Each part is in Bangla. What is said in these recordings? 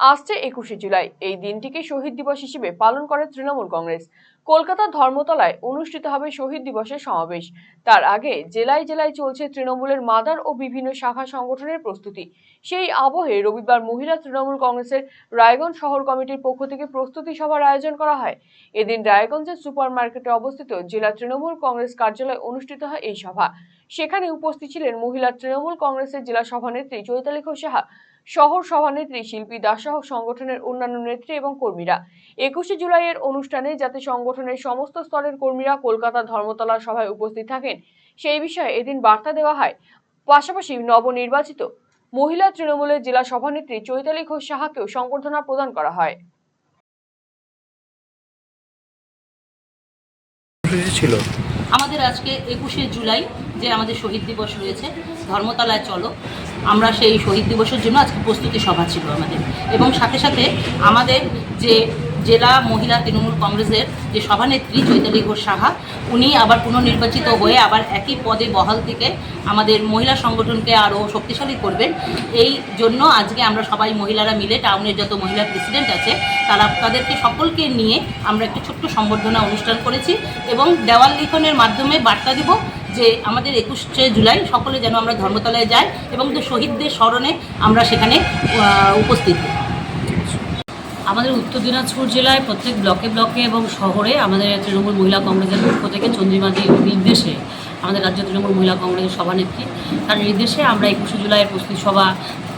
আসছে একুশে জুলাই। এই দিনটিকে শহীদ দিবস হিসেবে পালন করে তৃণমূল কংগ্রেস। কলকাতার ধর্মতলায় অনুষ্ঠিত হবে শহীদ দিবসের সমাবেশ। তার আগে জেলায় জেলায় চলছে তৃণমূলের মাদার ও বিভিন্ন শাখা সংগঠনের প্রস্তুতি। সেই আবহে রবিবার মহিলা তৃণমূল কংগ্রেসের রায়গঞ্জ শহর কমিটির পক্ষ থেকে প্রস্তুতি সভার আয়োজন করা হয়। এদিন রায়গঞ্জের সুপার মার্কেটে অবস্থিত জেলা তৃণমূল কংগ্রেস কার্যালয়ে অনুষ্ঠিত হয় এই সভা। সেখানে উপস্থিত ছিলেন মহিলা তৃণমূল কংগ্রেসের জেলা সভানেত্রী চৈতালি ঘোষ সাহা শহর সভানেত্রী শিল্পী দাসসহ সংগঠনের অন্যান্য নেত্রী এবং কর্মীরা। একুশে জুলাইয়ের অনুষ্ঠানে যাতে সংগঠনের সমস্ত স্তরের কর্মীরা কলকাতা ধর্মতলা সভায় উপস্থিত থাকেন। সেই বিষয়ে এদিন বার্তা দেওয়া হয়। পাশাপাশি নবনির্বাচিত মহিলা তৃণমূলের জেলা সভানেত্রী চৈতালি ঘোষ সাহাকেও সংবর্ধনা প্রদান করা হয়। ছিল। আমাদের আজকে একুশে জুলাই যে আমাদের শহীদ দিবস রয়েছে, ধর্মতলায় চলো। আমরা সেই শহীদ দিবসের জন্য আজকে প্রস্তুতি সভা ছিল আমাদের। এবং সাথে সাথে আমাদের যে জেলা মহিলা তৃণমূল কংগ্রেসের যে সভানেত্রী চৈতালি ঘোষ সাহা, উনি আবার পুনর্নির্বাচিত হয়ে আবার একই পদে বহাল থেকে আমাদের মহিলা সংগঠনকে আরও শক্তিশালী করবেন। এই জন্য আজকে আমরা সবাই মহিলারা মিলে টাউনের যত মহিলা প্রেসিডেন্ট আছে, তারা তাদেরকে সকলকে নিয়ে আমরা একটি ছোট্ট সম্বর্ধনা অনুষ্ঠান করেছি এবং দেওয়াল লিখনের মাধ্যমে বার্তা দিব যে আমাদের একুশে জুলাই সকলে যেন আমরা ধর্মতলায় যাই এবং শহীদদের স্মরণে আমরা সেখানে উপস্থিত। আমাদের উত্তর দিনাজপুর জেলায় প্রত্যেক ব্লকে ব্লকে এবং শহরে আমাদের তৃণমূল মহিলা কংগ্রেসের পক্ষ থেকে চন্দ্রিমাদির নির্দেশে আমাদের রাজ্য তৃণমূল মহিলা কংগ্রেসের সভানেত্রী তার নির্দেশে আমরা একুশে জুলাইয়ের প্রস্তুতি সভা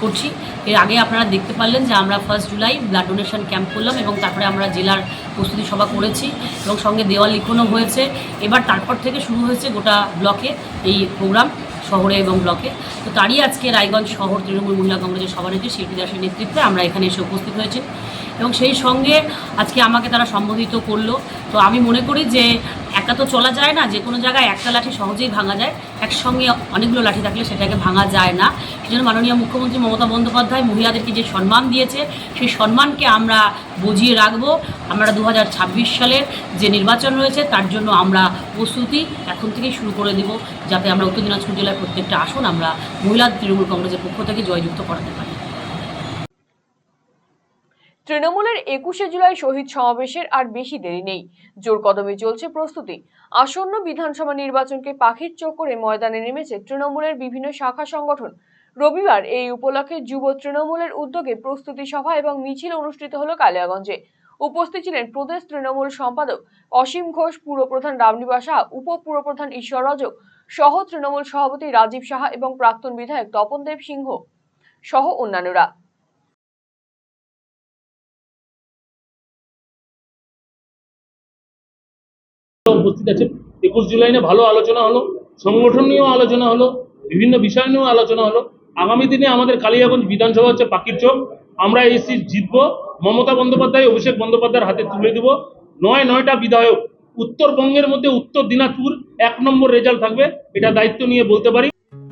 করছি। এর আগে আপনারা দেখতে পারলেন যে আমরা first July blood donation camp করলাম এবং তারপরে আমরা জেলার প্রস্তুতি সভা করেছি এবং সঙ্গে দেওয়াল লিখনও হয়েছে। এবার তারপর থেকে শুরু হয়েছে গোটা ব্লকে এই প্রোগ্রাম শহরে এবং ব্লকে। তো তারই আজকে রায়গঞ্জ শহর তৃণমূল মহিলা কংগ্রেসের সভানেত্রী শিল্পী দাসের নেতৃত্বে আমরা এখানে এসে উপস্থিত হয়েছি। এবং সেই সঙ্গে আজকে আমাকে তারা সম্বোধিত করল। তো আমি মনে করি যে একা তো চলা যায় না, যে কোনো জায়গায় একটা লাঠি সহজেই ভাঙা যায়। একসঙ্গে অনেকগুলো লাঠি থাকলে সেটাকে ভাঙা যায় না। সেই জন্য মাননীয় মুখ্যমন্ত্রী মমতা বন্দ্যোপাধ্যায় মহিলাদেরকে যে সম্মান দিয়েছে, সেই সম্মানকে আমরা বুঝিয়ে রাখব। আমরা দু হাজার ছাব্বিশ সালের যে নির্বাচন রয়েছে, তার জন্য আমরা প্রস্তুতি এখন থেকেই শুরু করে দেব, যাতে আমরা উত্তর দিনাজপুর জেলার প্রত্যেকটা আসন আমরা মহিলা তৃণমূল কংগ্রেসের পক্ষ থেকে জয়যুক্ত করাতে পারি। তৃণমূলের একুশে জুলাই শহীদ সমাবেশের আর বেশি দেরি নেই। জোর কদমে চলছে প্রস্তুতি। আসন্ন বিধানসভা নির্বাচনকে পাখির চোখ করে ময়দানে নেমেছে তৃণমূলের বিভিন্ন শাখা সংগঠন। রবিবার এই উপলক্ষে যুব তৃণমূলের উদ্যোগে প্রস্তুতি সভা এবং মিছিল অনুষ্ঠিত হলো কালিয়াগঞ্জে। উপস্থিত ছিলেন প্রদেশ তৃণমূল সম্পাদক অসীম ঘোষ পুরপ্রধান রামনিবাস সাহা উপপুরপ্রধান ঈশ্বর রজক, সহ তৃণমূল সভাপতি রাজীব সাহা এবং প্রাক্তন বিধায়ক তপন দেব সিংহ, সহ অন্যান্যরা। উপস্থিত আছে একুশ জুলাই নিয়ে ভালো আলোচনা হলো, সংগঠন নিয়েও আলোচনা হলো, বিভিন্ন বিষয় নিয়েও আলোচনা হলো। আগামী দিনে আমাদের কালিয়াগঞ্জ বিধানসভা হচ্ছে পাখির চোখ। আমরা এই সিট জিতব, মমতা বন্দ্যোপাধ্যায়, অভিষেক বন্দ্যোপাধ্যায়ের হাতে তুলে দেব। নয় নয়টা বিধায়ক, উত্তরবঙ্গের মধ্যে উত্তর দিনাজপুর এক নম্বর রেজাল্ট থাকবে, এটা দায়িত্ব নিয়ে বলতে পারি।